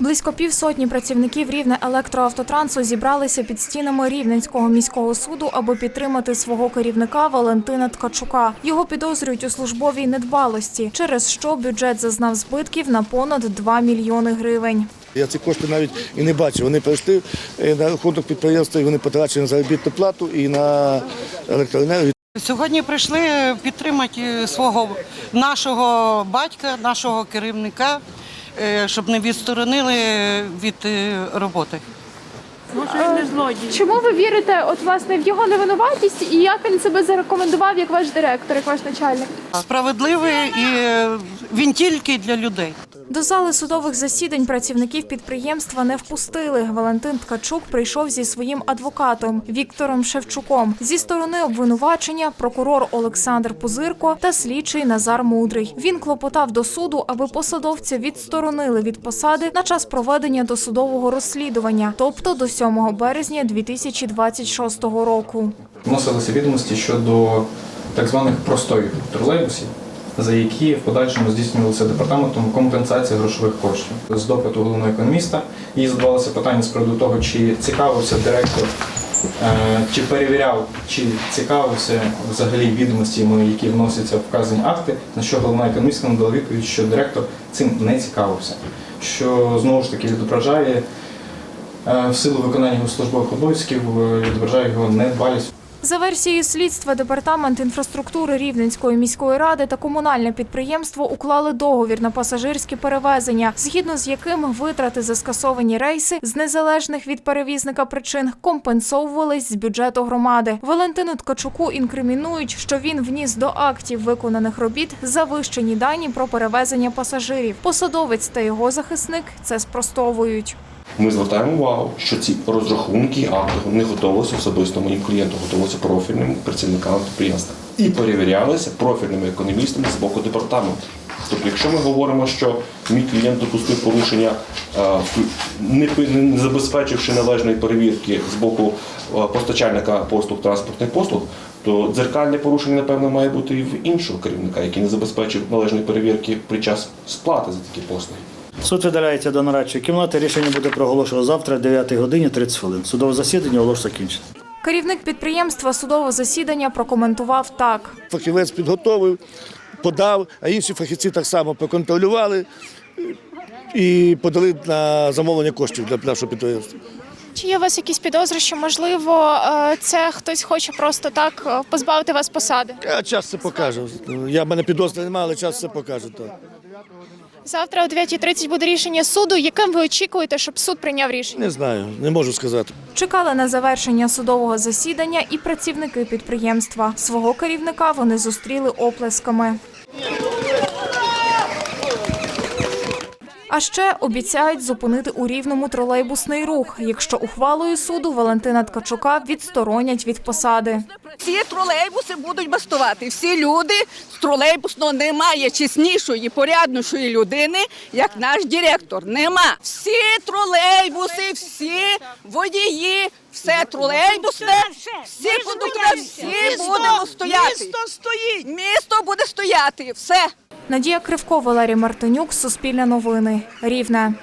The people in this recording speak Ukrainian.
Близько півсотні працівників рівне електроавтотрансу зібралися під стінами Рівненського міського суду, аби підтримати свого керівника Валентина Ткачука. Його підозрюють у службовій недбалості, через що бюджет зазнав збитків на понад 2 мільйони гривень. Я ці кошти навіть і не бачив. Вони перейшли е, на рахунок підприємства і вони потрачені на заробітну плату і на електроенергію. Сьогодні прийшли підтримати свого нашого батька, нашого керівника, е, щоб не відсторонили від е, роботи. Чому ви вірите от власне в його невинуватість і як він себе зарекомендував як ваш директор, як ваш начальник? Справедливий і е, він тільки для людей. До зали судових засідань працівників підприємства не впустили. Валентин Ткачук прийшов зі своїм адвокатом Віктором Шевчуком. Зі сторони обвинувачення прокурор Олександр Пузирко та слідчий Назар Мудрий. Він клопотав до суду, аби посадовця відсторонили від посади на час проведення досудового розслідування, тобто до 7 березня 2026 року. Вносилися відомості щодо так званих простоїв тролейбусів, за які в подальшому здійснювалися департаментом компенсації грошових коштів. З допиту головного економіста їй задавалося питання з приводу того, чи цікавився директор, е, чи перевіряв, чи цікавився взагалі відомостями, які вносяться в вказані акти, на що головна економістка надала відповідь, що директор цим не цікавився, що знову ж таки відображає е, в силу виконання його службових обов'язків, е, відображає його недбалість. За версією слідства, департамент інфраструктури Рівненської міської ради та комунальне підприємство уклали договір на пасажирські перевезення, згідно з яким витрати за скасовані рейси з незалежних від перевізника причин компенсовувались з бюджету громади. Валентину Ткачуку інкримінують, що він вніс до актів виконаних робіт завищені дані про перевезення пасажирів. Посадовець та його захисник це спростовують. Ми звертаємо увагу, що ці розрахунки акти не готувалися особисто моїм клієнтам, готувалися профільним працівникам підприємства і перевірялися профільними економістами з боку департаменту. Тобто, якщо ми говоримо, що мій клієнт допустив порушення, е, не забезпечивши належної перевірки з боку е, постачальника послуг транспортних послуг, то дзеркальне порушення, напевно, має бути і в іншого керівника, який не забезпечив належної перевірки під час сплати за такі послуги. Суд видаляється до нарадчої кімнати. Рішення буде проголошено завтра, о 9 годині 30 хвилин. Судове засідання оголошено закінчено. Керівник підприємства судове засідання прокоментував так. Фахівець підготовив, подав, а інші фахівці так само проконтролювали і подали на замовлення коштів для нашого підприємства. Чи є у вас якісь підозри, що можливо е, це хтось хоче просто так е, позбавити вас посади? А час це покаже. Я в мене підозри немає, але час це покаже. Так. Завтра о 9.30 буде рішення суду. Яким ви очікуєте, щоб суд прийняв рішення? Не знаю, не можу сказати. Чекали на завершення судового засідання і працівники підприємства. Свого керівника вони зустріли оплесками. А ще обіцяють зупинити у рівному тролейбусний рух, якщо ухвалою суду Валентина Ткачука відсторонять від посади. Всі тролейбуси будуть бастувати. Всі люди з тролейбусного немає чеснішої, поряднішої людини, як наш директор. Нема. Всі тролейбуси, всі водії, все тролейбусне, всі кондуктори, всі будемо стояти. Місто стоїть. Місто буде стояти. Все. Надія Кривко, Валерій Мартинюк, Суспільне новини, Рівне.